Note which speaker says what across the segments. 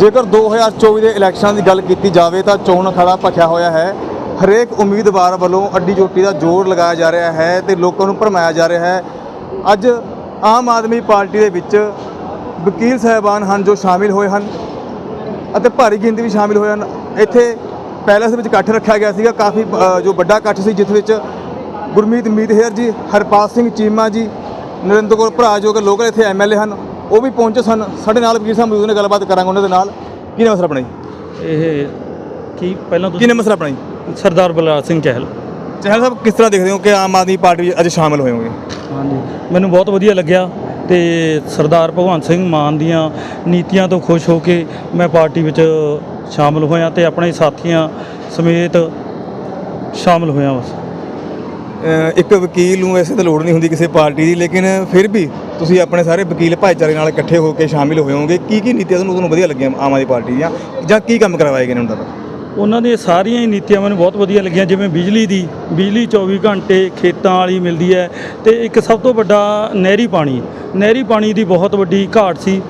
Speaker 1: ਜੇਕਰ 2024 ਦੇ ਇਲੈਕਸ਼ਨਾਂ ਦੀ ਗੱਲ ਕੀਤੀ ਜਾਵੇ ਤਾਂ ਚੋਣ ਅਖਾੜਾ ਭਖਿਆ ਹੋਇਆ ਹੈ। ਹਰੇਕ ਉਮੀਦਵਾਰ ਵੱਲੋਂ ਅੱਡੀ ਚੋਟੀ ਦਾ ਜੋਰ ਲਗਾਇਆ ਜਾ ਰਿਹਾ ਹੈ ਤੇ ਲੋਕਾਂ ਨੂੰ ਭਰਮਾਇਆ ਜਾ ਰਿਹਾ ਹੈ। ਅੱਜ ਆਮ ਆਦਮੀ ਪਾਰਟੀ ਦੇ ਵਿੱਚ ਵਕੀਲ ਸਾਹਿਬਾਨ ਹਨ ਜੋ ਸ਼ਾਮਿਲ ਹੋਏ ਹਨ ਅਤੇ ਭਾਰੀ ਗਿਣਤੀ ਵਿੱਚ ਸ਼ਾਮਿਲ ਹੋਏ ਹਨ। ਇੱਥੇ ਪੈਲੇਸ ਵਿੱਚ ਇਕੱਠ ਰੱਖਿਆ ਗਿਆ ਸੀਗਾ, ਕਾਫੀ ਜੋ ਵੱਡਾ ਇਕੱਠ ਸੀ ਜਿਸ ਵਿੱਚ ਗੁਰਮੀਤ ਮੀਤਹੇਰ ਜੀ, ਹਰਪਾਲ ਸਿੰਘ ਚੀਮਾ ਜੀ, ਨਰਿੰਦਰ ਕੌਰ ਭਰਾ ਜੋ ਕਿ ਲੋਕਲ ਇੱਥੇ ਐਮਐਲਏ ਹਨ। ਉਹ ਵੀ ਪਹੁੰਚੇ ਸਨ। ਸਾਡੇ ਨਾਲ ਵਕੀਲ ਸਾਹਿਬ ਮੌਜੂਦ ਨੇ ਗੱਲਬਾਤ ਕਰਾਂਗੇ ਉਹਨਾਂ ਦੇ ਨਾਲ। ਕੀ ਨਾਮ ਮਸਲਾ ਆਪਣਾ ਜੀ?
Speaker 2: ਇਹ ਕੀ ਪਹਿਲਾਂ
Speaker 1: ਕੀ
Speaker 2: ਤੁਸੀਂ
Speaker 1: ਨਾਮ ਮਸਲਾ ਆਪਣਾ ਜੀ?
Speaker 2: ਸਰਦਾਰ ਬਲਰਾਜ ਸਿੰਘ ਚਹਿਲ।
Speaker 1: ਚਹਿਲ ਸਾਹਿਬ ਕਿਸ ਤਰ੍ਹਾਂ ਦੇਖਦੇ ਹੋ ਕਿ ਆਮ ਆਦਮੀ ਪਾਰਟੀ ਵਿੱਚ ਅੱਜ ਸ਼ਾਮਿਲ ਹੋਏ ਹੋਗੇ
Speaker 2: ਹਾਂਜੀ। ਮੈਨੂੰ ਬਹੁਤ ਵਧੀਆ ਲੱਗਿਆ ਤੇ ਸਰਦਾਰ ਭਗਵੰਤ ਸਿੰਘ ਮਾਨ ਦੀਆਂ ਨੀਤੀਆਂ ਤੋਂ ਖੁਸ਼ ਹੋ ਕੇ ਮੈਂ ਪਾਰਟੀ ਵਿੱਚ ਸ਼ਾਮਲ ਹੋਇਆ ਤੇ ਆਪਣੇ ਸਾਥੀਆਂ ਸਮੇਤ ਸ਼ਾਮਲ ਹੋਇਆ ਬਸ।
Speaker 1: ਇੱਕ ਵਕੀਲ ਨੂੰ ਵੈਸੇ ਤਾਂ ਲੋੜ ਨਹੀਂ ਹੁੰਦੀ ਕਿਸੇ ਪਾਰਟੀ ਦੀ, ਲੇਕਿਨ ਫਿਰ ਵੀ ਤੁਸੀਂ ਆਪਣੇ ਸਾਰੇ ਵਕੀਲ ਭਾਈਚਾਰੇ ਨਾਲ ਇਕੱਠੇ ਹੋ ਕੇ ਸ਼ਾਮਿਲ ਹੋਏ ਹੋਗੇ ਕੀ ਕੀ ਨੀਤੀਆਂ ਤੁਹਾਨੂੰ ਤੁਹਾਨੂੰ ਵਧੀਆ ਲੱਗੀਆਂ ਆਮ ਆਦਮੀ ਪਾਰਟੀ ਦੀਆਂ? ਜਾਂ ਕੀ ਕੰਮ ਕਰਵਾਏ ਗਏ ਨੇ ਉਹਨਾਂ ਦਾ
Speaker 2: ਉਹਨਾਂ ਦੀਆਂ ਸਾਰੀਆਂ ਹੀ ਨੀਤੀਆਂ ਮੈਨੂੰ ਬਹੁਤ ਵਧੀਆ ਲੱਗੀਆਂ, ਜਿਵੇਂ ਬਿਜਲੀ ਦੀ। ਬਿਜਲੀ 24 ਘੰਟੇ ਖੇਤਾਂ ਵਾਲੀ ਮਿਲਦੀ ਹੈ ਤੇ ਇੱਕ ਸਭ ਤੋਂ ਵੱਡਾ ਨਹਿਰੀ ਪਾਣੀ। ਨਹਿਰੀ ਪਾਣੀ ਦੀ ਬਹੁਤ ਵੱਡੀ ਘਾਟ ਸੀ।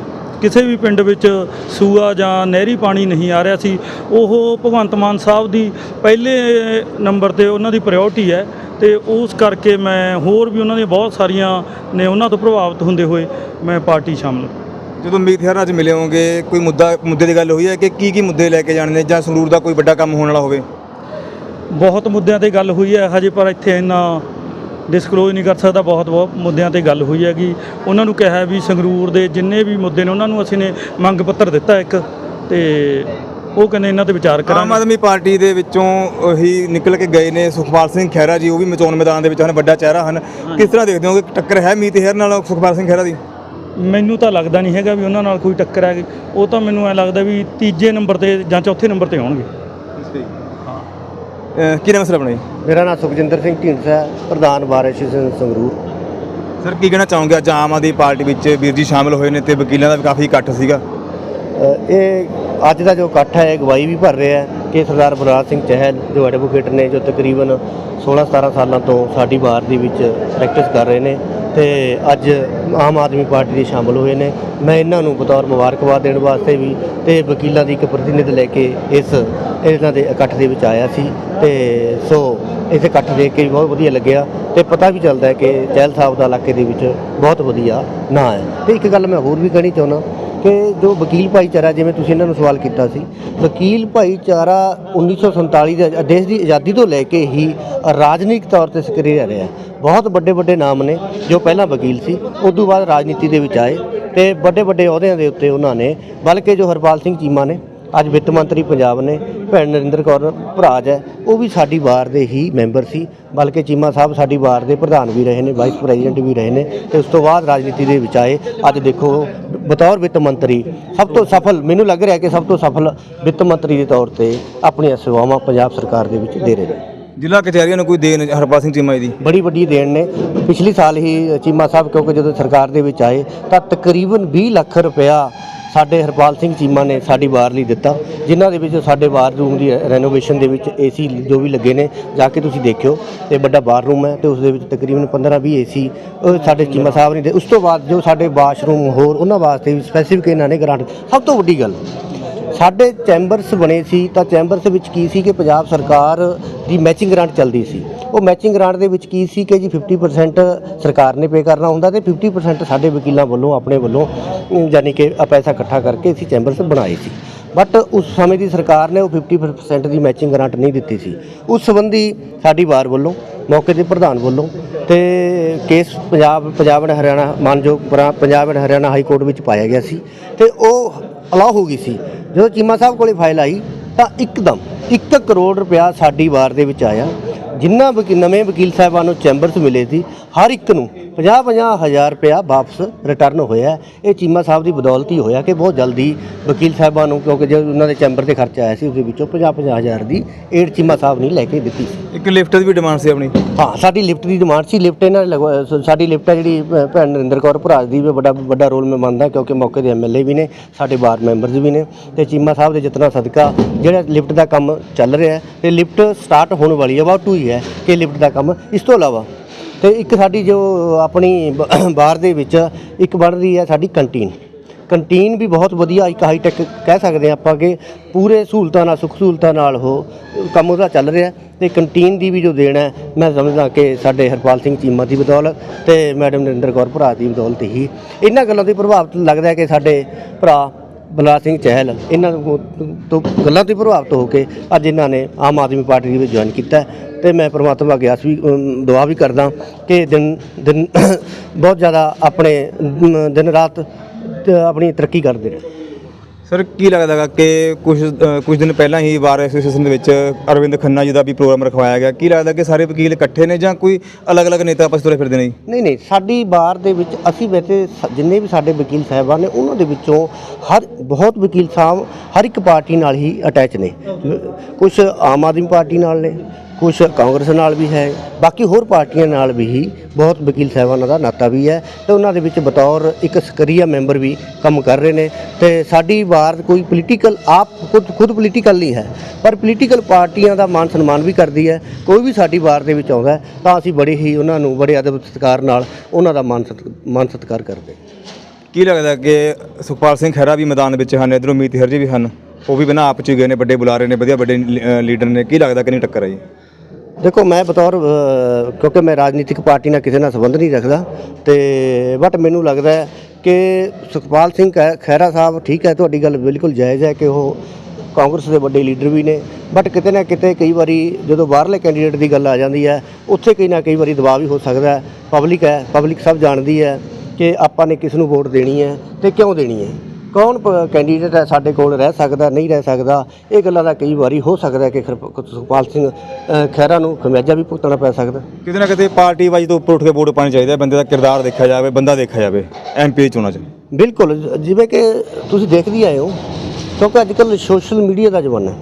Speaker 2: ਕਿਸੇ ਵੀ ਪਿੰਡ ਵਿੱਚ ਸੂਆ ਜਾਂ ਨਹਿਰੀ ਪਾਣੀ ਨਹੀਂ ਆ ਰਿਹਾ ਸੀ। ਉਹ ਭਗਵੰਤ ਮਾਨ ਸਾਹਿਬ ਦੀ ਪਹਿਲੇ ਨੰਬਰ ਤੇ ਉਹਨਾਂ ਦੀ ਪ੍ਰਾਇੋਰਟੀ ਹੈ। ਤੇ ਉਸ ਕਰਕੇ ਮੈਂ ਹੋਰ ਵੀ ਉਹਨਾਂ ਦੀਆਂ ਬਹੁਤ ਸਾਰੀਆਂ ਨੇ ਉਹਨਾਂ ਤੋਂ ਪ੍ਰਭਾਵਿਤ ਹੁੰਦੇ ਹੋਏ ਮੈਂ ਪਾਰਟੀ ਸ਼ਾਮਲ
Speaker 1: ਜਦੋਂ ਮੀਤਿਆਰ ਅੱਜ ਮਿਲੇ ਹੋਗੇ ਕੋਈ ਮੁੱਦਾ ਮੁੱਦੇ ਦੀ ਗੱਲ ਹੋਈ ਹੈ ਕਿ ਕੀ ਕੀ ਮੁੱਦੇ ਲੈ ਕੇ ਜਾਣੇ ਨੇ ਜਾਂ ਸੰਗਰੂਰ ਦਾ ਕੋਈ ਵੱਡਾ ਕੰਮ ਹੋਣ ਵਾਲਾ ਹੋਵੇ?
Speaker 2: ਬਹੁਤ ਮੁੱਦਿਆਂ ਤੇ ਗੱਲ ਹੋਈ ਹੈ ਹਜੇ ਪਰ ਇੱਥੇ ਇੰਨਾ ਡਿਸਕਲੋਜ਼ ਨਹੀਂ ਕਰ ਸਕਦਾ ਬਹੁਤ ਬਹੁਤ ਮੁੱਦਿਆਂ ਤੇ ਗੱਲ ਹੋਈ ਹੈਗੀ। ਉਹਨਾਂ ਨੂੰ ਕਿਹਾ ਵੀ ਸੰਗਰੂਰ ਦੇ ਜਿੰਨੇ ਵੀ ਮੁੱਦੇ ਨੇ ਉਹਨਾਂ ਨੂੰ ਅਸੀਂ ਨੇ ਮੰਗ ਪੱਤਰ ਦਿੱਤਾ ਇੱਕ ਤੇ ਉਹ ਕਹਿੰਦੇ ਇਹਨਾਂ ਤੇ ਵਿਚਾਰ
Speaker 1: ਆਮ
Speaker 2: ਕਰਾਂਗੇ
Speaker 1: ਆਦਮੀ ਪਾਰਟੀ ਦੇ ਵਿੱਚੋਂ ਹੀ ਨਿਕਲ ਕੇ ਗਏ ਨੇ ਸੁਖਪਾਲ ਸਿੰਘ ਖਹਿਰਾ ਜੀ ਉਹ ਵੀ ਮਚੋਣ ਮੈਦਾਨ ਦੇ ਵਿੱਚ ਹਨ ਵੱਡਾ ਚਿਹਰਾ ਹਨ। ਕਿਸ ਤਰ੍ਹਾਂ ਦੇਖਦੇ ਹੋ ਕਿ ਟੱਕਰ ਹੈ ਮੀਤਿਆਰ ਨਾਲ ਸੁਖਪਾਲ ਸਿੰਘ ਖਹਿਰਾ ਦੀ?
Speaker 2: ਮੈਨੂੰ ਤਾਂ ਲੱਗਦਾ ਨਹੀਂ ਹੈਗਾ ਵੀ ਉਹਨਾਂ ਨਾਲ ਕੋਈ ਟੱਕਰ ਹੈਗੀ ਉਹ ਤਾਂ ਮੈਨੂੰ ਐ ਲੱਗਦਾ ਵੀ ਤੀਜੇ ਨੰਬਰ ਤੇ ਜਾਂ ਚੌਥੇ ਨੰਬਰ ਤੇ ਆਉਣਗੇ।
Speaker 1: ਅਹ ਕੀ ਨਾਮ ਸਰ ਆਪਣਾ ਜੀ?
Speaker 3: ਮੇਰਾ ਨਾਮ ਸੁਖਜਿੰਦਰ ਸਿੰਘ ਢੀਂਡਸਾ ਹੈ ਪ੍ਰਧਾਨ ਬਾਰ ਐਸੋਸੀਏਸ਼ਨ ਸੰਗਰੂਰ।
Speaker 1: ਸਰ ਕੀ ਕਹਿਣਾ ਚਾਹੋਗੇ? ਅੱਜ ਆਮ ਆਦਮੀ ਪਾਰਟੀ ਵਿੱਚ ਵੀਰ ਜੀ ਸ਼ਾਮਿਲ ਹੋਏ ਨੇ ਤੇ ਵਕੀਲਾਂ ਦਾ ਵੀ ਕਾਫੀ ਇਕੱਠ ਸੀਗਾ।
Speaker 3: ਅ, ਇਹ ਅੱਜ ਦਾ ਜੋ ਇਕੱਠ ਹੈ, ਇਹ ਗਵਾਹੀ ਵੀ ਭਰ ਰਿਹਾ ਹੈ ਕਿ ਸਰਦਾਰ ਬਲਰਾਜ ਸਿੰਘ ਚਹਿਲ, ਜੋ ਐਡਵੋਕੇਟ ਨੇ, ਜੋ ਤਕਰੀਬਨ 16 17 ਸਾਲਾਂ ਤੋਂ ਸਾਡੀ ਬਾਰ ਦੇ ਵਿੱਚ ਪ੍ਰੈਕਟਿਸ ਕਰ ਰਹੇ ਨੇ ਤੇ ਅੱਜ ਆਮ ਆਦਮੀ ਪਾਰਟੀ ਦੇ ਸ਼ਾਮਲ ਹੋਏ ਨੇ। ਮੈਂ ਇਹਨਾਂ ਨੂੰ ਬਤੌਰ ਮੁਬਾਰਕਬਾਦ ਦੇਣ ਵਾਸਤੇ ਵੀ ਤੇ ਵਕੀਲਾਂ ਦੀ ਇੱਕ ਪ੍ਰਤੀਨਿਧ ਲੈ ਕੇ ਇਸ, ਇਹਨਾਂ ਦੇ ਇਕੱਠ ਦੇ ਵਿੱਚ ਆਇਆ ਸੀ ਤੇ ਸੋ ਇਸ ਇਕੱਠ ਦੇਖ ਕੇ ਵੀ ਬਹੁਤ ਵਧੀਆ ਲੱਗਿਆ ਤੇ ਪਤਾ ਵੀ ਚੱਲਦਾ ਹੈ ਕਿ ਚਹਿਲ ਸਾਹਿਬ ਦਾ ਇਲਾਕੇ ਦੇ ਵਿੱਚ ਬਹੁਤ ਵਧੀਆ ਨਾਂ ਹੈ। ਤੇ ਇੱਕ ਗੱਲ ਮੈਂ ਹੋਰ ਵੀ ਕਹਿਣੀ ਚਾਹੁੰਦਾ ਕਿ ਜੋ ਵਕੀਲ ਭਾਈਚਾਰਾ, ਜਿਵੇਂ ਤੁਸੀਂ ਇਹਨਾਂ ਨੂੰ ਸਵਾਲ ਕੀਤਾ ਸੀ, ਵਕੀਲ ਭਾਈਚਾਰਾ 1947 ਦੇ ਆਜ਼- ਦੇਸ਼ ਦੀ ਆਜ਼ਾਦੀ ਤੋਂ ਲੈ ਕੇ ਹੀ ਰਾਜਨੀਤਿਕ ਤੌਰ ਤੇ ਸਕਰੀਆ ਰਿਹਾ ਬਹੁਤ ਵੱਡੇ ਵੱਡੇ ਨਾਮ ਨੇ, ਜੋ ਪਹਿਲਾਂ ਵਕੀਲ ਸੀ ਉਸ ਤੋਂ ਬਾਅਦ ਰਾਜਨੀਤੀ ਦੇ ਵਿੱਚ ਆਏ ਤੇ ਵੱਡੇ ਵੱਡੇ ਅਹੁਦਿਆਂ ਦੇ ਉੱਤੇ ਉਹਨਾਂ ਨੇ, ਬਲਕਿ ਜੋ ਹਰਪਾਲ ਸਿੰਘ ਚੀਮਾ ਨੇ ਅੱਜ ਵਿੱਤ ਮੰਤਰੀ ਪੰਜਾਬ ਨੇ ਭੈਣ ਨਰਿੰਦਰ ਕੌਰ ਭਰਾਜ ਹੈ ਉਹ ਵੀ ਸਾਡੀ ਵਾਰ ਦੇ ਹੀ ਮੈਂਬਰ ਸੀ ਬਲਕਿ ਚੀਮਾ ਸਾਹਿਬ ਸਾਡੀ ਵਾਰ ਦੇ ਪ੍ਰਧਾਨ ਵੀ ਰਹੇ ਨੇ ਵਾਈਸ ਪ੍ਰੈਜ਼ੀਡੈਂਟ ਵੀ ਰਹੇ ਨੇ ਤੇ ਉਸ ਤੋਂ ਬਾਅਦ ਰਾਜਨੀਤੀ ਦੇ ਵਿੱਚ ਆਏ। ਅੱਜ ਦੇਖੋ ਬਤੌਰ ਵਿੱਤ ਮੰਤਰੀ ਸਭ ਤੋਂ ਸਫਲ ਮੈਨੂੰ ਲੱਗ ਰਿਹਾ ਕਿ ਸਭ ਤੋਂ ਸਫਲ ਵਿੱਤ ਮੰਤਰੀ ਦੇ ਤੌਰ ਤੇ ਆਪਣੀਆਂ ਸੇਵਾਵਾਂ ਪੰਜਾਬ ਸਰਕਾਰ ਦੇ ਵਿੱਚ ਦੇ ਰਹੇ ਨੇ।
Speaker 1: ਜ਼ਿਲ੍ਹਾ ਕਚਹਿਰੀਆਂ ਨੂੰ ਕੋਈ ਦੇਣ ਹਰਪਾਲ ਸਿੰਘ ਚੀਮਾ ਜੀ ਦੀ।
Speaker 3: ਬੜੀ ਵੱਡੀ ਦੇਣ ਨੇ। ਪਿਛਲੇ ਸਾਲ ਹੀ ਚੀਮਾ ਸਾਹਿਬ ਕਿਉਂਕਿ ਜਦੋਂ ਸਰਕਾਰ ਦੇ ਵਿੱਚ ਆਏ ਤਾਂ ਤਕਰੀਬਨ 20 ਲੱਖ ਰੁਪਇਆ ਸਾਡੇ ਹਰਪਾਲ ਸਿੰਘ ਚੀਮਾ ਨੇ ਸਾਡੀ ਵਾਰ ਲਈ ਦਿੱਤਾ। ਜਿਨ੍ਹਾਂ ਦੇ ਵਿੱਚ ਸਾਡੇ ਬਾਰ ਰੂਮ ਦੀ ਰੈਨੋਵੇਸ਼ਨ ਦੇ ਵਿੱਚ ਏਸੀ ਜੋ ਵੀ ਲੱਗੇ ਨੇ, ਜਾ ਕੇ ਤੁਸੀਂ ਦੇਖਿਓ। ਤੇ ਵੱਡਾ ਬਾਰ ਰੂਮ ਹੈ ਤੇ ਉਸ ਦੇ ਵਿੱਚ ਤਕਰੀਬਨ 15-20 ਏਸੀ ਉਹ ਸਾਡੇ ਚੀਮਾ ਸਾਹਿਬ ਨੇ ਦੇ ਉਸ ਤੋਂ ਬਾਅਦ ਜੋ ਸਾਡੇ ਵਾਸ਼ਰੂਮ ਹੋਰ ਉਹਨਾਂ ਵਾਸਤੇ ਵੀ ਸਪੈਸੀਫਿਕ ਇਹਨਾਂ ਨੇ ਗ੍ਰਾਂਟ ਸਭ ਤੋਂ ਵੱਡੀ ਗੱਲ, ਸਾਡੇ ਚੈਂਬਰਸ ਬਣੇ ਸੀ ਤਾਂ ਚੈਂਬਰਸ ਵਿੱਚ ਕੀ ਸੀ ਕਿ ਪੰਜਾਬ ਸਰਕਾਰ ਦੀ ਮੈਚਿੰਗ ਗ੍ਰਾਂਟ ਚੱਲਦੀ ਸੀ। ਉਹ ਮੈਚਿੰਗ ਗ੍ਰਾਂਟ ਦੇ ਵਿੱਚ ਕੀ ਸੀ ਕਿ ਜੀ 50% ਸਰਕਾਰ ਨੇ ਪੇ ਕਰਨਾ ਹੁੰਦਾ ਤੇ 50% ਸਾਡੇ ਵਕੀਲਾਂ ਵੱਲੋਂ, ਆਪਣੇ ਵੱਲੋਂ ਯਾਨੀ ਕਿ ਪੈਸਾ ਇਕੱਠਾ ਕਰਕੇ ਅਸੀਂ ਚੈਂਬਰਸ ਬਣਾਏ ਸੀ। ਬਟ ਉਸ ਸਮੇਂ ਦੀ ਸਰਕਾਰ ਨੇ ਉਹ 50% ਦੀ ਮੈਚਿੰਗ ਗ੍ਰਾਂਟ ਨਹੀਂ ਦਿੱਤੀ ਸੀ। ਉਸ ਸੰਬੰਧੀ ਸਾਡੀ ਵਾਰ ਵੱਲੋਂ, ਮੌਕੇ ਦੇ ਪ੍ਰਧਾਨ ਵੱਲੋਂ ਤੇ ਕੇਸ ਪੰਜਾਬ ਪੰਜਾਬ ਐਂਡ ਹਰਿਆਣਾ ਮਾਨਯੋਗ ਪਰਾ- Punjab and Haryana high court ਵਿੱਚ ਪਾਇਆ ਗਿਆ ਸੀ। ਤੇ ਉਹ ਅਲਾਉ ਹੋ ਗਈ ਸੀ। ਜਦੋਂ ਚੀਮਾ ਸਾਹਿਬ ਕੋਲੇ ਫਾਈਲ ਆਈ ਤਾਂ ਇੱਕਦਮ 1 ਕਰੋੜ ਰੁਪਇਆ ਸਾਡੀ ਵਾਰ ਦੇ ਵਿੱਚ ਆਇਆ। ਜਿੰਨਾ ਵਕੀ ਨਵੇਂ ਵਕੀਲ ਸਾਹਿਬਾਨ ਨੂੰ 'ਚ ਮਿਲੇ ਸੀ ਹਰ ਇੱਕ ਨੂੰ 50-50 ਹਜ਼ਾਰ ਰੁਪਇਆ ਵਾਪਸ ਰਿਟਰਨ ਹੋਇਆ। ਇਹ ਚੀਮਾ ਸਾਹਿਬ ਦੀ ਬਦੌਲਤ ਹੀ ਹੋਇਆ ਕਿ ਬਹੁਤ ਜਲਦੀ ਵਕੀਲ ਸਾਹਿਬਾਨ ਨੂੰ ਕਿਉਂਕਿ ਜੇ ਉਹਨਾਂ ਦੇ ਚੈਂਬਰ ਤੇ ਖਰਚਾ ਆਇਆ ਸੀ ਉਸ ਦੇ ਵਿੱਚੋਂ 50-50 ਹਜ਼ਾਰ ਦੀ ਏਡ ਚੀਮਾ ਸਾਹਿਬ ਨੇ ਲੈ ਕੇ ਦਿੱਤੀ ਸੀ।
Speaker 1: ਇੱਕ ਲਿਫਟ ਦੀ ਵੀ ਡਿਮਾਂਡ ਸੀ ਆਪਣੀ?
Speaker 3: ਹਾਂ ਸਾਡੀ ਲਿਫਟ ਦੀ ਡਿਮਾਂਡ ਸੀ। ਲਿਫਟ ਇਹਨਾਂ ਨੇ ਲਗਵਾ- ਸ- ਸਾਡੀ ਲਿਫਟ ਹੈ ਜਿਹੜੀ ਅ, ਭੈਣ ਨਰਿੰਦਰ ਕੌਰ ਭਰਾਜ ਦੀ ਵੀ ਵੱਡਾ ਵੱਡਾ ਰੋਲ ਮੈਂ ਮੰਨਦਾ ਕਿਉਂਕਿ ਮੌਕੇ ਦੇ ਐਮਐਲਏ ਵੀ ਨੇ ਸਾਡੇ ਬਾਰ ਮੈਂਬਰਸ ਵੀ ਨੇ ਤੇ ਚੀਮਾ ਸਾਹਿਬ ਦੇ ਯਤਨਾਂ ਸਦਕਾ ਜਿਹੜਾ ਲਿਫਟ ਦਾ ਕੰਮ ਚੱਲ ਰਿਹਾ ਹੈ ਤੇ ਲਿਫਟ ਸਟਾਰਟ ਹੋਣ ਵਾਲੀ ਹੈ ਅਬਾਊਟ ਟੂ ਹੀ ਹੈ ਕਿ ਲਿਫਟ ਦਾ ਕੰਮ ਇਸ ਤੋਂ ਇਲਾਵਾ ਤੇ ਇੱਕ ਸਾਡੀ ਜੋ ਆਪਣੀ ਬ- ਬਾਹਰ ਦੇ ਵਿੱਚ ਇੱਕ ਬਣ ਰਹੀ ਹੈ ਸਾਡੀ ਕੰਟੀਨ। ਕੰਟੀਨ ਵੀ ਬਹੁਤ ਵਧੀਆ ਇੱਕ ਹਾਈ ਟੈਕ ਕਹਿ ਸਕਦੇ ਹਾਂ ਆਪਾਂ ਕਿ ਪੂਰੇ ਸਹੂਲਤਾਂ ਨਾਲ, ਸੁੱਖ ਸਹੂਲਤਾਂ ਨਾਲ ਉਹ ਕੰਮ ਉਹਦਾ ਚੱਲ ਰਿਹਾ ਤੇ ਕੰਟੀਨ ਦੀ ਵੀ ਜੋ ਦੇਣ ਹੈ, ਮੈਂ ਸਮਝਦਾ ਕਿ ਸਾਡੇ ਹਰਪਾਲ ਸਿੰਘ ਚੀਮਾ ਦੀ ਬਦੌਲਤ ਤੇ ਮੈਡਮ ਨਰਿੰਦਰ ਕੌਰ ਭਰਾ ਦੀ ਬਦੌਲਤ ਹੀ। ਇਹਨਾਂ ਗੱਲਾਂ ਦੀ ਪ੍ਰਭਾਵਿਤ ਲੱਗਦਾ ਹੈ ਕਿ ਸਾਡੇ ਭਰਾ ਬਲਰਾਜ ਸਿੰਘ ਚਹਿਲ, ਇਹਨਾਂ ਤੋਂ ਗੱਲਾਂ ਤੋਂ ਪ੍ਰਭਾਵਿਤ ਹੋ ਕੇ ਅੱਜ ਇਹਨਾਂ ਨੇ ਆਮ ਆਦਮੀ ਪਾਰਟੀ ਵਿੱਚ ਜੁਆਇਨ ਕੀਤਾ ਹੈ ਤੇ ਮੈਂ ਪ੍ਰਮਾਤਮਾ ਅੱਗੇ ਆਸ ਵੀ ਦੁਆ ਵੀ ਕਰਦਾ ਕਿ ਦਿਨ ਦਿਨ ਬਹੁਤ ਜ਼ਿਆਦਾ ਆਪਣੇ ਦਿਨ ਰਾਤ ਆਪਣੀ ਤਰੱਕੀ ਕਰਦੇ ਰਹੇ।
Speaker 1: ਸਰ, ਕੀ ਲੱਗਦਾ ਗਾ ਕਿ ਕੁਝ ਕੁਝ ਦਿਨ ਪਹਿਲਾਂ ਹੀ ਬਾਰ ਐਸੋਸੀਏਸ਼ਨ ਦੇ ਵਿੱਚ ਅਰਵਿੰਦ ਖੰਨਾ ਜੀ ਦਾ ਵੀ ਪ੍ਰੋਗਰਾਮ ਰਖਵਾਇਆ ਗਿਆ। ਕੀ ਲੱਗਦਾ ਕਿ ਸਾਰੇ ਵਕੀਲ ਇਕੱਠੇ ਨੇ ਜਾਂ ਕੋਈ ਅਲੱਗ-ਅਲੱਗ ਨੇਤਾ ਆਪਸ ਤੁਰੇ ਫਿਰਦੇ ਨੇ ਜੀ?
Speaker 3: ਨਹੀਂ ਨਹੀਂ, ਸਾਡੀ ਬਾਰ ਦੇ ਵਿੱਚ ਅਸੀਂ ਵੈਸੇ ਸ- ਜਿੰਨੇ ਵੀ ਸਾਡੇ ਵਕੀਲ ਸਾਹਿਬਾਨ ਨੇ, ਉਹਨਾਂ ਦੇ ਵਿੱਚੋਂ ਹਰ, ਬਹੁਤ ਵਕੀਲ ਸਾਹਿਬ ਹਰ ਇੱਕ ਪਾਰਟੀ ਨਾਲ ਹੀ ਅਟੈਚ ਨੇ। ਕੁਝ ਆਮ ਆਦਮੀ ਪਾਰਟੀ ਨਾਲ ਨੇ ਕੁਝ ਕਾਂਗਰਸ ਨਾਲ ਵੀ ਹੈ, ਬਾਕੀ ਹੋਰ ਪਾਰਟੀਆਂ ਨਾਲ ਵੀ ਹੀ ਬਹੁਤ ਵਕੀਲ ਸਾਹਿਬਾਨਾਂ ਦਾ ਨਾਤਾ ਵੀ ਹੈ ਤੇ ਉਹਨਾਂ ਦੇ ਵਿੱਚ ਬਤੌਰ ਇੱਕ ਸਕਰੀਆ ਮੈਂਬਰ ਵੀ ਕੰਮ ਕਰ ਰਹੇ ਨੇ ਤੇ ਸਾਡੀ ਵਾਰ ਕੋਈ ਪੋਲੀਟੀਕਲ ਆਪ ਖੁਦ ਖੁਦ ਪੋਲੀਟੀਕਲ ਨਹੀਂ ਹੈ, ਪਰ ਪੋਲੀਟੀਕਲ ਪਾਰਟੀਆਂ ਦਾ ਮਾਨ ਸਨਮਾਨ ਵੀ ਕਰਦੀ ਹੈ, ਕੋਈ ਵੀ ਸਾਡੀ ਵਾਰ ਦੇ ਵਿੱਚ ਆਉਂਦਾ ਤਾਂ ਅਸੀਂ ਬੜੇ ਹੀ ਉਹਨਾਂ ਨੂੰ ਬੜੇ ਅਦਬ ਸਤਿਕਾਰ ਨਾਲ ਉਹਨਾਂ ਦਾ ਮਾਨ ਸਤਿ- ਮਾਨ ਸਤਿਕਾਰ ਕਰਦੇ
Speaker 1: ਕੀ ਲੱਗਦਾ ਕਿ ਸੁਖਪਾਲ ਸਿੰਘ ਖਹਿਰਾ ਵੀ ਮੈਦਾਨ ਵਿੱਚ ਹਨ, ਇਧਰੋਂ ਮੀਤ ਹਰਜੀ ਵੀ ਹਨ, ਉਹ ਵੀ ਬਿਨਾਂ ਆਪ ਚ ਗਏ ਨੇ, ਵੱਡੇ ਬੁਲਾਰੇ ਨੇ, ਵਧੀਆ ਵੱਡੇ ਲੀਡਰ ਨੇ, ਕੀ ਲੱਗਦਾ ਕਿੰਨੀ ਟੱਕਰ ਹੈ ਜੀ
Speaker 3: ਦੇਖੋ, ਮੈਂ ਬਤੌਰ ਕਿਉਂਕਿ ਮੈਂ ਰਾਜਨੀਤਿਕ ਪਾਰਟੀ ਨਾਲ ਕਿਸੇ ਨਾਲ ਸੰਬੰਧ ਨਹੀਂ ਰੱਖਦਾ, ਤੇ ਬਟ ਮੈਨੂੰ ਲੱਗਦਾ ਹੈ ਕਿ ਸੁਖਪਾਲ ਸਿੰਘ ਖੈ- ਖਹਿਰਾ ਸਾਹਿਬ ਠੀਕ ਹੈ, ਤੁਹਾਡੀ ਗੱਲ ਬਿਲਕੁਲ ਜਾਇਜ਼ ਹੈ ਕਿ ਉਹ ਕਾਂਗਰਸ ਦੇ ਵੱਡੇ ਲੀਡਰ ਵੀ ਨੇ ਬਟ ਕਿਤੇ ਨਾ ਕਿਤੇ ਕਈ ਵਾਰੀ ਜਦੋਂ ਬਾਹਰਲੇ ਕੈਂਡੀਡੇਟ ਦੀ ਗੱਲ ਆ ਜਾਂਦੀ ਹੈ, ਉੱਥੇ ਕਈ ਨਾ ਕਈ ਵਾਰੀ ਦਬਾਅ ਵੀ ਹੋ ਸਕਦਾ ਹੈ। ਪਬਲਿਕ ਹੈ ਪਬਲਿਕ ਸਭ ਜਾਣਦੀ ਹੈ ਕਿ ਆਪਾਂ ਨੇ ਕਿਸ ਨੂੰ ਵੋਟ ਦੇਣੀ ਹੈ ਤੇ ਕਿਉਂ ਦੇਣੀ ਹੈ। ਕੌਣ ਕੈਂਡੀਡੇਟ ਹੈ ਸਾਡੇ ਕੋਲ ਰਹਿ ਸਕਦਾ ਨਹੀਂ ਰਹਿ ਸਕਦਾ? ਇਹ ਗੱਲਾਂ ਦਾ ਕਈ ਵਾਰੀ ਹੋ ਸਕਦਾ ਹੈ ਕਿ ਖਰਪ- ਸੁਖਪਾਲ ਸਿੰਘ ਅ, ਖਹਿਰਾ ਨੂੰ ਖਮਿਆਜਾ ਵੀ ਭੁਗਤਣਾ ਪੈ ਸਕਦਾ।
Speaker 1: ਕਿਤੇ ਨਾ ਕਿਤੇ ਪਾਰਟੀ ਵਾਈਜ਼ ਤੋਂ ਉੱਪਰ ਉੱਠ ਕੇ ਵੋਟ ਪਾਣੀ ਚਾਹੀਦਾ ਹੈ ਬੰਦੇ ਦਾ ਕਿਰਦਾਰ ਦੇਖਿਆ ਜਾਵੇ ਬੰਦਾ ਦੇਖਿਆ ਜਾਵੇ ਐਮਪੀ ਚੋਣਾਂ 'ਚ।
Speaker 3: ਬਿਲਕੁਲ ਜ- ਜਿਵੇਂ ਕਿ ਤੁਸੀਂ ਦੇਖਦੇ ਆਏ ਹੋ ਕਿਉਂਕਿ ਅੱਜ ਕੱਲ੍ਹ ਸੋਸ਼ਲ ਮੀਡੀਆ ਦਾ ਜ਼ਮਾਨਾ ਹੈ।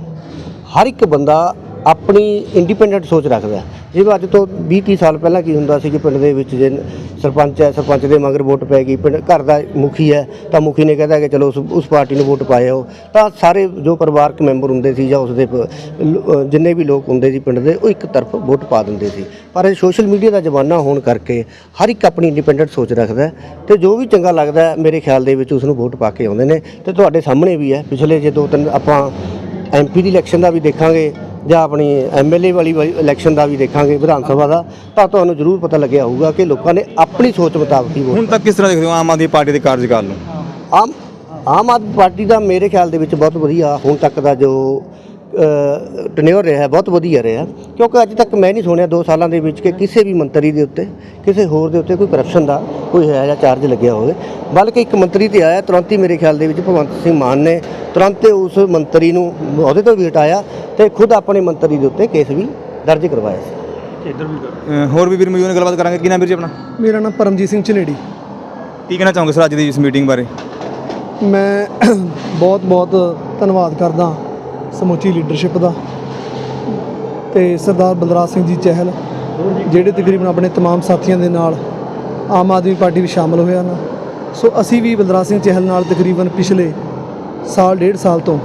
Speaker 3: ਹਰ ਇੱਕ ਬੰਦਾ ਆਪਣੀ ਇੰਡੀਪੈਂਡੈਂਟ ਸੋਚ ਰੱਖਦਾ ਹੈ। ਜਿਵੇਂ ਅੱਜ ਤੋਂ 20 30 ਸਾਲ ਪਹਿਲਾਂ ਕੀ ਹੁੰਦਾ ਸੀ ਕਿ ਪਿੰਡ ਦੇ ਵਿੱਚ ਜੇ ਸਰਪੰਚ ਹੈ, ਸਰਪੰਚ ਦੇ ਮਗਰ ਵੋਟ ਪੈ ਗਈ, ਪਿੰਡ ਘਰ ਦਾ ਮੁਖੀ ਹੈ, ਤਾਂ ਮੁਖੀ ਨੇ ਕਹਿੰਦਾ ਕਿ ਚਲੋ ਉਸ ਉਸ ਪਾਰਟੀ ਨੂੰ ਵੋਟ ਪਾਇਓ। ਤਾਂ ਸਾਰੇ ਜੋ ਪਰਿਵਾਰਕ ਮੈਂਬਰ ਹੁੰਦੇ ਸੀ ਜਾਂ ਉਸਦੇ ਪ- ਜਿੰਨੇ ਵੀ ਲੋਕ ਹੁੰਦੇ ਸੀ ਪਿੰਡ ਦੇ, ਉਹ ਇੱਕ ਤਰਫ ਵੋਟ ਪਾ ਦਿੰਦੇ ਸੀ। ਪਰ ਇਹ ਸੋਸ਼ਲ ਮੀਡੀਆ ਦਾ ਜ਼ਮਾਨਾ ਹੋਣ ਕਰਕੇ ਹਰ ਇੱਕ ਆਪਣੀ ਇੰਡੀਪੈਂਡੈਂਟ ਸੋਚ ਰੱਖਦਾ ਹੈ ਤੇ ਜੋ ਵੀ ਚੰਗਾ ਲੱਗਦਾ ਮੇਰੇ ਖਿਆਲ ਦੇ ਵਿੱਚ ਉਸ ਨੂੰ ਵੋਟ ਪਾ ਕੇ ਆਉਂਦੇ ਨੇ। ਤੇ ਤੁਹਾਡੇ ਸਾਹਮਣੇ ਵੀ ਹੈ, ਪਿਛਲੇ ਜੇ ਦੋ ਤਿੰਨ ਆਪਾਂ ਐਮਪੀ ਦੀ ਇਲੈਕਸ਼ਨ ਦਾ ਵੀ ਦੇਖਾਂਗੇ ਜਾਂ ਆਪਣੀ ਐਮਐਲਏ ਵਾਲੀ ਇਲੈਕਸ਼ਨ ਦਾ ਵੀ ਦੇਖਾਂਗੇ ਵਿਧਾਨ ਸਭਾ ਦਾ ਤਾਂ ਤੁਹਾਨੂੰ ਜ਼ਰੂਰ ਪਤਾ ਲੱਗਿਆ ਹੋਊਗਾ ਕਿ ਲੋਕਾਂ ਨੇ ਆਪਣੀ ਸੋਚ ਮੁਤਾਬਕ ਹੀ ਵੋਟ
Speaker 1: ਹੁਣ ਤੱਕ ਕਿਸ ਤਰ੍ਹਾਂ ਦੇਖਦੇ ਹੋ ਆਮ ਆਦਮੀ ਪਾਰਟੀ ਦੇ ਕਾਰਜਕਾਲ ਨੂੰ?
Speaker 3: ਆਮ ਆਮ ਆਦਮੀ ਪਾਰਟੀ ਦਾ ਮੇਰੇ ਖਿਆਲ ਦੇ ਵਿੱਚ ਬਹੁਤ ਵਧੀਆ ਹੁਣ ਤੱਕ ਦਾ ਜੋ ਟਨਿਓਰ ਰਿਹਾ ਹੈ, ਬਹੁਤ ਵਧੀਆ ਰਿਹਾ। ਕਿਉਂਕਿ ਅੱਜ ਤੱਕ ਮੈਂ ਨਹੀਂ ਸੁਣਿਆ 2 ਸਾਲਾਂ ਦੇ ਵਿੱਚ ਕਿ ਕਿਸੇ ਵੀ ਮੰਤਰੀ ਦੇ ਉੱਤੇ ਕਿਸੇ ਹੋਰ ਦੇ ਉੱਤੇ ਕੋਈ ਕਰਪਸ਼ਨ ਦਾ ਕੋਈ ਹੈ ਜਾਂ ਚਾਰਜ ਲੱਗਿਆ ਹੋਵੇ। ਬਲਕਿ ਇੱਕ ਮੰਤਰੀ ਤੇ ਆਇਆ ਤੁਰੰਤ ਹੀ ਮੇਰੇ ਖਿਆਲ ਦੇ ਵਿੱਚ ਭਗਵੰਤ ਸਿੰਘ ਮਾਨ ਨੇ ਤੁਰੰਤ ਹੀ ਉਸ ਮੰਤਰੀ ਨੂੰ ਅਹੁਦੇ ਤੋਂ ਵੀ ਹਟਾਇਆ ਤੇ ਖੁਦ ਆਪਣੇ ਮੰਤਰੀ ਦੇ ਉੱਤੇ ਕੇਸ ਵੀ ਦਰਜ ਕਰਵਾਇਆ ਸੀ।
Speaker 1: ਅ, ਹੋਰ ਵੀ ਵੀਰ ਮੌਜੂਦ ਨੇ ਗੱਲਬਾਤ ਕਰਾਂਗੇ। ਕੀ ਨਾਮ ਵੀਰ ਜੀ ਆਪਣਾ?
Speaker 4: ਮੇਰਾ ਨਾਮ ਪਰਮਜੀਤ ਸਿੰਘ ਝਨੇੜੀ
Speaker 1: ਕੀ ਕਹਿਣਾ ਚਾਹੋਗੇ ਸਰ ਅੱਜ ਦੀ ਇਸ ਮੀਟਿੰਗ ਬਾਰੇ?
Speaker 4: ਮੈਂ ਬਹੁਤ ਬਹੁਤ ਧੰਨਵਾਦ ਕਰਦਾ ਸਮੁੱਚੀ ਲੀਡਰਸ਼ਿਪ ਦਾ ਤੇ ਸਰਦਾਰ ਬਲਰਾਜ ਸਿੰਘ ਜੀ ਚਹਿਲ ਜਿਹੜੇ ਤਕਰੀਬਨ ਆਪਣੇ तमाम ਸਾਥੀਆਂ ਦੇ ਨਾਲ ਆਮ ਆਦਮੀ ਪਾਰਟੀ ਵਿੱਚ ਸ਼ਾਮਲ ਹੋਏ ਹਨ ਸੋ ਅਸੀਂ ਵੀ ਬਲਰਾਜ ਸਿੰਘ ਚਹਿਲ ਨਾਲ ਤਕਰੀਬਨ ਪਿਛਲੇ ਸਾਲ ਡੇਢ ਸਾਲ ਤੋਂ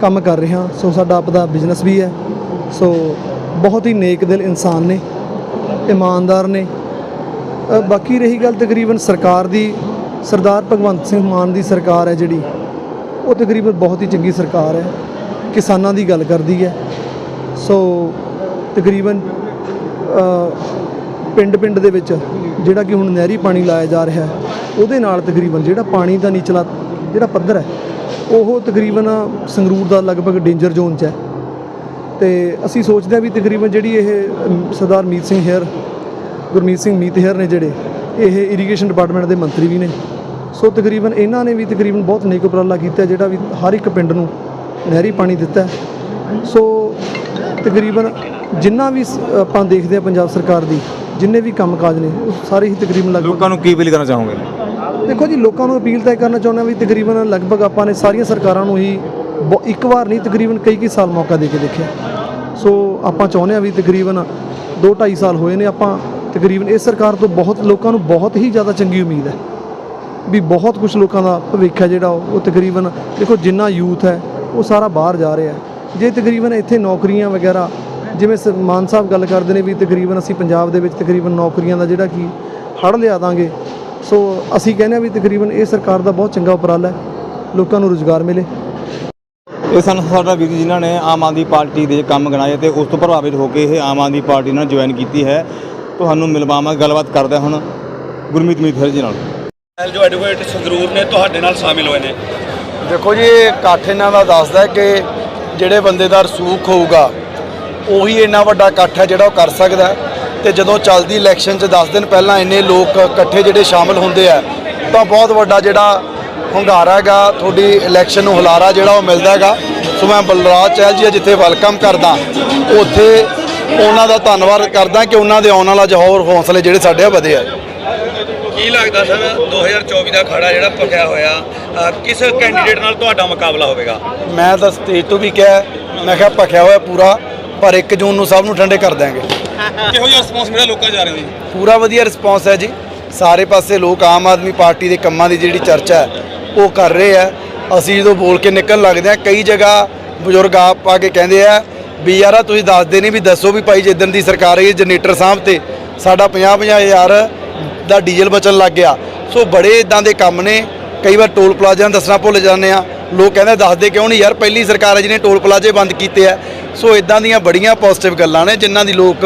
Speaker 4: ਕੰਮ ਕਰ ਰਹੇ ਹਾਂ ਸੋ ਸਾਡਾ ਆਪਦਾ ਬਿਜ਼ਨਸ ਵੀ ਹੈ ਸੋ ਬਹੁਤ ਹੀ ਨੇਕ ਦਿਲ ਇਨਸਾਨ ਨੇ ਇਮਾਨਦਾਰ ਨੇ ਅ, ਬਾਕੀ ਰਹੀ ਗੱਲ ਤਕਰੀਬਨ ਸਰਕਾਰ ਦੀ ਸਰਦਾਰ ਭਗਵੰਤ ਸਿੰਘ ਮਾਨ ਦੀ ਸਰਕਾਰ ਹੈ ਜਿਹੜੀ ਉਹ ਤਕਰੀਬਨ ਬਹੁਤ ਹੀ ਚੰਗੀ ਸਰਕਾਰ ਹੈ ਕਿਸਾਨਾਂ ਦੀ ਗੱਲ ਕਰਦੀ ਹੈ। ਸੋ ਤਕਰੀਬਨ ਪਿੰਡ ਪਿੰਡ ਦੇ ਵਿੱਚ ਜਿਹੜਾ ਕਿ ਹੁਣ ਨਹਿਰੀ ਪਾਣੀ ਲਾਇਆ ਜਾ ਰਿਹਾ ਹੈ, ਉਹਦੇ ਨਾਲ ਤਕਰੀਬਨ ਜਿਹੜਾ ਪਾਣੀ ਦਾ ਨੀਚਲਾ ਜਿਹੜਾ ਪੱਧਰ ਹੈ, ਉਹ ਤਕਰੀਬਨ ਸੰਗਰੂਰ ਦਾ ਲਗਭਗ ਡੇਂਜਰ ਜ਼ੋਨ 'ਚ ਹੈ। ਤੇ ਅਸੀਂ ਸੋਚਦੇ ਹਾਂ ਵੀ ਤਕਰੀਬਨ ਜਿਹੜੀ ਇਹ ਸਰਦਾਰ ਮੀਤ ਸਿੰਘ ਹੇਅਰ, ਗੁਰਮੀਤ ਸਿੰਘ ਮੀਤ ਹੇਅਰ ਨੇ ਜਿਹੜੇ, ਇਹ ਇਰੀਗੇਸ਼ਨ ਡਿਪਾਰਟਮੈਂਟ ਦੇ ਮੰਤਰੀ ਵੀ ਨੇ। ਸੋ ਤਕਰੀਬਨ ਇਹਨਾਂ ਨੇ ਵੀ ਤਕਰੀਬਨ ਬਹੁਤ ਨੇਕ ਉਪਰਾਲਾ ਕੀਤਾ, ਜਿਹੜਾ ਵੀ ਹਰ ਇੱਕ ਪਿੰਡ ਨੂੰ ਨਹਿਰੀ ਪਾਣੀ ਦਿੱਤਾ। ਸੋ ਤਕਰੀਬਨ ਜਿੰਨਾ ਵੀ ਆਪਾਂ ਦੇਖਦੇ ਹਾਂ ਪੰਜਾਬ ਸਰਕਾਰ ਦੀ ਜਿੰਨੇ ਵੀ ਕੰਮਕਾਜ ਨੇ ਉਹ ਸਾਰੇ ਹੀ ਤਕਰੀਬਨ ਲਗਭਗ
Speaker 1: ਲੋਕਾਂ ਨੂੰ ਕੀ ਅਪੀਲ ਕਰਨਾ ਚਾਹੋਗੇ?
Speaker 4: ਦੇਖੋ ਜੀ ਲੋਕਾਂ ਨੂੰ ਅਪੀਲ ਤਾਂ ਇਹ ਕਰਨਾ ਚਾਹੁੰਦੇ ਵੀ ਤਕਰੀਬਨ ਲਗਭਗ ਆਪਾਂ ਨੇ ਸਾਰੀਆਂ ਸਰਕਾਰਾਂ ਨੂੰ ਹੀ ਇੱਕ ਵਾਰ ਨਹੀਂ ਤਕਰੀਬਨ ਕਈ ਕਈ ਸਾਲ ਮੌਕਾ ਦੇ ਕੇ ਦੇਖਿਆ। ਸੋ ਆਪਾਂ ਚਾਹੁੰਦੇ ਹਾਂ ਵੀ ਤਕਰੀਬਨ 2 2.5 ਸਾਲ ਹੋਏ ਨੇ ਆਪਾਂ ਤਕਰੀਬਨ ਇਸ ਸਰਕਾਰ ਤੋਂ ਬਹੁਤ ਲੋਕਾਂ ਨੂੰ ਬਹੁਤ ਹੀ ਜ਼ਿਆਦਾ ਚੰਗੀ ਉਮੀਦ ਹੈ। ਵੀ ਬਹੁਤ ਕੁਝ ਲੋਕਾਂ ਦਾ ਭਵਿੱਖ ਹੈ ਜਿਹੜਾ ਉਹ ਤਕਰੀਬਨ ਦੇਖੋ ਜਿੰਨਾ ਯੂਥ ਹੈ ਉਹ ਸਾਰਾ ਬਾਹਰ ਜਾ ਰਿਹਾ ਹੈ। ਜੇ ਤਕਰੀਬਨ ਇੱਥੇ ਨੌਕਰੀਆਂ ਵਗੈਰਾ ਜਿਵੇਂ ਸ- ਮਾਨ ਸਾਹਿਬ ਗੱਲ ਕਰਦੇ ਨੇ ਵੀ ਤਕਰੀਬਨ ਅਸੀਂ ਪੰਜਾਬ ਦੇ ਵਿੱਚ ਤਕਰੀਬਨ ਨੌਕਰੀਆਂ ਦਾ ਜਿਹੜਾ ਕੀ ਹੜ ਲਿਆ ਦਾਂਗੇ। ਸੋ ਅਸੀਂ ਕਹਿੰਦੇ ਹਾਂ ਵੀ ਤਕਰੀਬਨ ਇਹ ਸਰਕਾਰ ਦਾ ਬਹੁਤ ਚੰਗਾ ਉਪਰਾਲਾ ਹੈ। ਲੋਕਾਂ ਨੂੰ ਰੋਜ਼ਗਾਰ ਮਿਲੇ।
Speaker 1: ਇਹ ਸਨ ਸਾਡਾ ਵੀਰ ਜਿਨ੍ਹਾਂ ਨੇ ਆਮ ਆਦਮੀ ਪਾਰਟੀ ਦੇ ਕੰਮ ਗਣਾਏ ਤੇ ਉਸ ਤੋਂ ਪ੍ਰਭਾਵਿਤ ਹੋ ਕੇ ਇਹ ਆਮ ਆਦਮੀ ਪਾਰਟੀ ਨਾਲ ਜੁਆਇਨ ਕੀਤੀ ਹੈ। ਤੁਹਾਨੂੰ ਮਿਲਵਾਵਾਂ ਗੱਲਬਾਤ ਕਰਦੇ ਹੁਣ ਗੁਰਮੀਤ ਮੀਥਰ ਜੀ ਨਾਲ।
Speaker 5: ਜੋ ਐਡਵੋਕੇਟ ਸੰਗਰੂਰ ਨੇ ਤੁਹਾਡੇ ਨਾਲ ਸ਼ਾਮਿਲ ਹੋਏ ਨੇ।
Speaker 6: ਦੇਖੋ ਜੀ, ਇਹ ਇਕੱਠ ਇਹਨਾਂ ਦਾ ਦੱਸਦਾ ਹੈ ਕਿ ਜਿਹੜੇ ਬੰਦੇ ਦਾ ਰਸੂਖ ਹੋਊਗਾ, ਉਹੀ ਇੰਨਾ ਵੱਡਾ ਇਕੱਠ ਹੈ ਜਿਹੜਾ ਉਹ ਕਰ ਸਕਦਾ ਹੈ। ਤੇ ਜਦੋਂ ਚੱਲਦੀ ਇਲੈਕਸ਼ਨ 'ਚ 10 ਦਿਨ ਪਹਿਲਾਂ ਇੰਨੇ ਲੋਕ ਇਕੱਠੇ ਜਿਹੜੇ ਸ਼ਾਮਲ ਹੁੰਦੇ ਆ, ਤਾਂ ਬਹੁਤ ਵੱਡਾ ਜਿਹੜਾ ਹੁੰਗਾਰਾ ਹੈਗਾ, ਤੁਹਾਡੀ ਇਲੈਕਸ਼ਨ ਨੂੰ ਹੁਲਾਰਾ ਜਿਹੜਾ ਉਹ ਮਿਲਦਾ ਹੈਗਾ ਸੋ ਮੈਂ ਬਲਰਾਜ ਚਹਿਲ ਜੀ ਦਾ ਜਿੱਥੇ ਵੈਲਕਮ ਕਰਦਾ, ਉੱਥੇ ਉਹਨਾਂ ਦਾ ਧੰਨਵਾਦ ਕਰਦਾ ਕਿ ਉਹਨਾਂ ਦੇ ਆਉਣ ਵਾਲਾ ਜਹੌਰ ਹੌਸਲੇ ਜਿਹੜੇ ਸਾਡੇ ਆ ਵਧੇ ਆ
Speaker 5: ਕੀ ਲੱਗਦਾ ਸਰ 2024 ਦਾ ਖੜਾ ਜਿਹੜਾ ਪਕਿਆ ਹੋਇਆ ਕਿਸ ਕੈਂਡੀਡੇਟ ਨਾਲ ਤੁਹਾਡਾ ਮੁਕਾਬਲਾ ਹੋਵੇਗਾ?
Speaker 6: ਮੈਂ ਤਾਂ ਸਟੇਜ ਤੋਂ ਵੀ ਕਿਹਾ ਮੈਂ ਕਿਹਾ ਭਖਿਆ ਹੋਇਆ ਪੂਰਾ ਪਰ 1 ਜੂਨ ਨੂੰ ਸਭ ਨੂੰ ਠੰਡੇ ਕਰ ਦਿਆਂਗੇ।
Speaker 5: ਕਿਹੋ ਜਿਹਾ ਰਿਸਪੌਂਸ ਮਿਲਿਆ ਲੋਕਾਂ ਜਾ ਰਹੇ ਹੋ ਜੀ
Speaker 6: ਪੂਰਾ ਵਧੀਆ ਰਿਸਪੌਂਸ ਹੈ ਜੀ। ਸਾਰੇ ਪਾਸੇ ਲੋਕ ਆਮ ਆਦਮੀ ਪਾਰਟੀ ਦੇ ਕੰਮਾਂ ਦੀ ਜਿਹੜੀ ਚਰਚਾ ਹੈ ਉਹ ਕਰ ਰਹੇ ਆ ਅਸੀਂ ਜਦੋਂ ਬੋਲ ਕੇ ਨਿਕਲਣ ਲੱਗਦੇ ਆ ਕਈ ਜਗ੍ਹਾ ਬਜ਼ੁਰਗ ਆਪ ਆ ਕੇ ਕਹਿੰਦੇ ਆ ਵੀ ਯਾਰਾ ਤੁਸੀਂ ਦੱਸਦੇ ਨਹੀਂ ਵੀ ਦੱਸੋ ਵੀ ਭਾਈ ਜਿੱਦਣ ਦੀ ਸਰਕਾਰ ਆਈ ਜਨਰੇਟਰ ਸਾਹਬ ਤੇ ਸਾਡਾ 50 ਹਜ਼ਾਰ ਦਾ ਡੀਜ਼ਲ ਬਚਣ ਲੱਗ ਗਿਆ। ਸੋ ਬੜੇ ਇਦਾਂ ਦੇ ਕੰਮ ਨੇ। ਕਈ ਵਾਰ ਟੋਲ ਪਲਾਜ਼ਿਆਂ ਦਾ ਦੱਸਣਾ ਭੁੱਲ ਜਾਂਦੇ ਆ ਲੋਕ ਕਹਿੰਦੇ ਦੱਸਦੇ ਕਿਉਂ ਨਹੀਂ ਯਾਰ, ਪਹਿਲੀ ਸਰਕਾਰ ਹੈ ਜਿਹਨੇ ਟੋਲ ਪਲਾਜ਼ੇ ਬੰਦ ਕੀਤੇ ਆ ਸੋ ਇਦਾਂ ਦੀਆਂ ਬੜੀਆਂ ਪੋਜ਼ਿਟਿਵ ਗੱਲਾਂ ਨੇ ਜਿਨ੍ਹਾਂ ਦੀ ਲੋਕ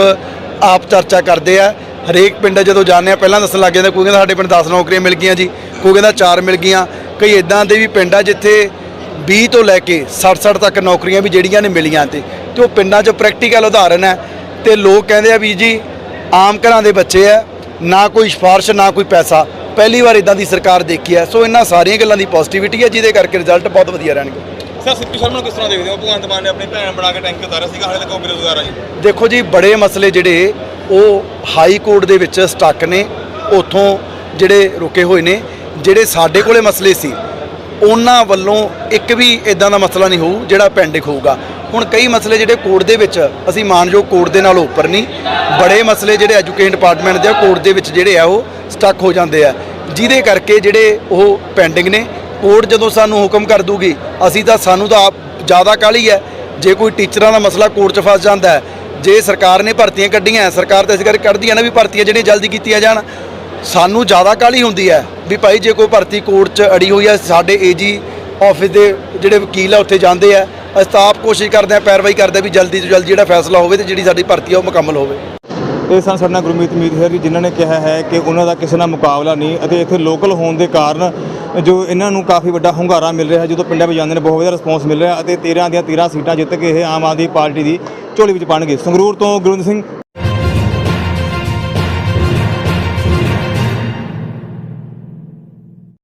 Speaker 6: ਆਪ ਚਰਚਾ ਕਰਦੇ ਆ। ਹਰੇਕ ਪਿੰਡ ਜਦੋਂ ਜਾਂਦੇ ਆ ਪਹਿਲਾਂ ਦੱਸਣ ਲੱਗ ਜਾਂਦੇ, ਕੋਈ ਕਹਿੰਦਾ ਸਾਡੇ ਪਿੰਡ 10 ਨੌਕਰੀਆਂ ਮਿਲ ਗਈਆਂ ਜੀ, ਕੋਈ ਕਹਿੰਦਾ 4 ਮਿਲ ਗਈਆਂ। ਕਈ ਇਦਾਂ ਦੇ ਵੀ ਪਿੰਡ ਆ ਜਿੱਥੇ 20 ਤੋਂ ਲੈ ਕੇ 60-60 ਤੱਕ ਨੌਕਰੀਆਂ ਵੀ ਜਿਹੜੀਆਂ ਨੇ ਮਿਲੀਆਂ ਤੇ। ਤੇ ਉਹ ਪਿੰਡਾਂ 'ਚ ਪ੍ਰੈਕਟੀਕਲ ਉਦਾਹਰਨ ਹੈ ਤੇ ਲੋਕ ਕਹਿੰਦੇ ਆ ਵੀ ਜੀ, ਆਮ ਘਰਾਂ ਦੇ ਬੱਚੇ ਆ ਨਾ ਕੋਈ ਸਿਫਾਰਿਸ਼ ਨਾ ਕੋਈ ਪੈਸਾ। ਪਹਿਲੀ ਵਾਰ ਇਦਾਂ ਦੀ ਸਰਕਾਰ ਦੇਖੀ ਹੈ। ਸੋ ਇਹਨਾਂ ਸਾਰੀਆਂ ਗੱਲਾਂ ਦੀ ਪੋਜ਼ਿਟਿਵਿਟੀ ਹੈ ਜਿਹਦੇ ਕਰਕੇ ਰਿਜ਼ਲਟ ਬਹੁਤ ਵਧੀਆ ਰਹਿਣਗੇ।
Speaker 5: ਸਰ ਸਿੱਪੀ ਸ਼ਰਮਾ ਨੂੰ ਕਿਸ ਤਰ੍ਹਾਂ ਦੇਖਦੇ ਹੋ? ਭਗਵੰਤ ਮਾਨ ਨੇ ਆਪਣੀ ਭੈਣ ਬਣਾ ਕੇ ਟੈਂਕੀ ਉਤਾਰਿਆ ਸੀਗਾ ਹਾਲੇ ਤੱਕ ਉਹ ਬੇਰੁਜ਼ਗਾਰ ਆ ਜੀ
Speaker 6: ਦੇਖੋ ਜੀ ਬੜੇ ਮਸਲੇ ਜਿਹੜੇ ਉਹ ਹਾਈ ਕੋਰਟ ਦੇ ਵਿੱਚ ਸਟਕ ਨੇ। ਉਥੋਂ ਜਿਹੜੇ ਰੁਕੇ ਹੋਏ ਨੇ ਜਿਹੜੇ ਸਾਡੇ ਕੋਲੇ ਮਸਲੇ ਸੀ ਉਹਨਾਂ ਵੱਲੋਂ ਇੱਕ ਵੀ ਇਦਾਂ ਦਾ ਮਸਲਾ ਨਹੀਂ ਹੋਊ ਜਿਹੜਾ ਪੈਂਡਿੰਗ ਹੋਊਗਾ। ਹੁਣ ਕਈ ਮਸਲੇ ਜਿਹੜੇ ਕੋਰਟ ਦੇ ਵਿੱਚ, ਅਸੀਂ ਮਾਨਯੋਗ ਕੋਰਟ ਦੇ ਨਾਲ ਉੱਪਰ ਨਹੀਂ, ਬੜੇ ਮਸਲੇ ਜਿਹੜੇ ਐਜੂਕੇਸ਼ਨ ਡਿਪਾਰਟਮੈਂਟ ਦੇ ਆ, ਕੋਰਟ ਦੇ ਵਿੱਚ ਜਿਹੜੇ ਆ, ਉਹ ਸਟਕ ਹੋ ਜਾਂਦੇ ਆ। ਜਿਹਦੇ ਕਰਕੇ ਜਿਹੜੇ ਉਹ ਪੈਂਡਿੰਗ ਨੇ, ਕੋਰਟ ਜਦੋਂ ਸਾਨੂੰ ਹੁਕਮ ਕਰ ਦੂਗੀ, ਅਸੀਂ ਤਾਂ ਸਾਨੂੰ ਤਾਂ ਆਪ ਜ਼ਿਆਦਾ ਕਾਹਲੀ ਹੈ ਜੇ ਕੋਈ ਟੀਚਰਾਂ ਦਾ ਮਸਲਾ ਕੋਰਟ 'ਚ ਫਸ ਜਾਂਦਾ ਹੈ, ਜੇ ਸਰਕਾਰ ਨੇ ਭਰਤੀਆਂ ਕੱਢੀਆਂ, ਸਰਕਾਰ ਤਾਂ ਇਸ ਕਰਕੇ ਕੱਢਦੀ ਹੈ ਨਾ ਵੀ ਭਰਤੀਆਂ ਜਿਹੜੀਆਂ ਜਲਦੀ ਕੀਤੀਆਂ ਜਾਣ। ਸਾਨੂੰ ਜ਼ਿਆਦਾ ਕਾਹਲੀ ਹੁੰਦੀ ਹੈ ਵੀ ਭਾਈ ਜੇ ਕੋਈ ਭਰਤੀ ਕੋਰਟ 'ਚ ਅੜੀ ਹੋਈ ਹੈ, ਸਾਡੇ ਏਜੀ ਆਫਿਸ ਦੇ ਜਿਹੜੇ ਵਕੀਲ ਆ, ਉੱਥੇ ਜਾਂਦੇ ਆ। ਅਸੀਂ ਤਾਂ ਆਪ ਕੋਸ਼ਿਸ਼ ਕਰਦੇ ਆ, ਪੈਰਵਾਈ ਕਰਦੇ ਆ ਵੀ ਜਲਦੀ ਤੋਂ ਜਲਦੀ ਜਿਹੜਾ ਫੈਸਲਾ ਹੋਵੇ ਤੇ ਜਿਹੜੀ ਸਾਡੀ ਭਰਤੀ ਆ, ਉਹ ਮੁਕੰਮਲ ਹੋਵੇ।
Speaker 1: ਇਹ ਸਨ ਸਾਡੇ ਨਾਲ ਗੁਰਮੀਤ ਮੀਤਹਰ ਜੀ, ਜਿਨ੍ਹਾਂ ਨੇ ਕਿਹਾ ਹੈ ਕਿ ਉਹਨਾਂ ਦਾ ਕਿਸੇ ਨਾਲ ਮੁਕਾਬਲਾ ਨਹੀਂ ਅਤੇ ਇੱਥੇ ਲੋਕਲ ਹੋਣ ਦੇ ਕਾਰਨ ਜੋ ਇਹਨਾਂ ਨੂੰ ਕਾਫੀ ਵੱਡਾ ਹੁੰਗਾਰਾ ਮਿਲ ਰਿਹਾ ਜਦੋਂ ਪਿੰਡਾਂ ਵਿੱਚ ਜਾਂਦੇ ਨੇ, ਬਹੁਤ ਵਧੀਆ ਰਿਸਪੌਂਸ ਮਿਲ ਰਿਹਾ ਅਤੇ 13 ਦੀਆਂ 13 ਸੀਟਾਂ ਜਿੱਤ ਕੇ ਇਹ ਆਮ ਆਦਮੀ ਪਾਰਟੀ ਦੀ ਝੋਲੀ ਵਿੱਚ ਪਾਣਗੇ। ਸੰਗਰੂਰ ਤੋਂ ਗੁਰਵਿੰਦਰ ਸਿੰਘ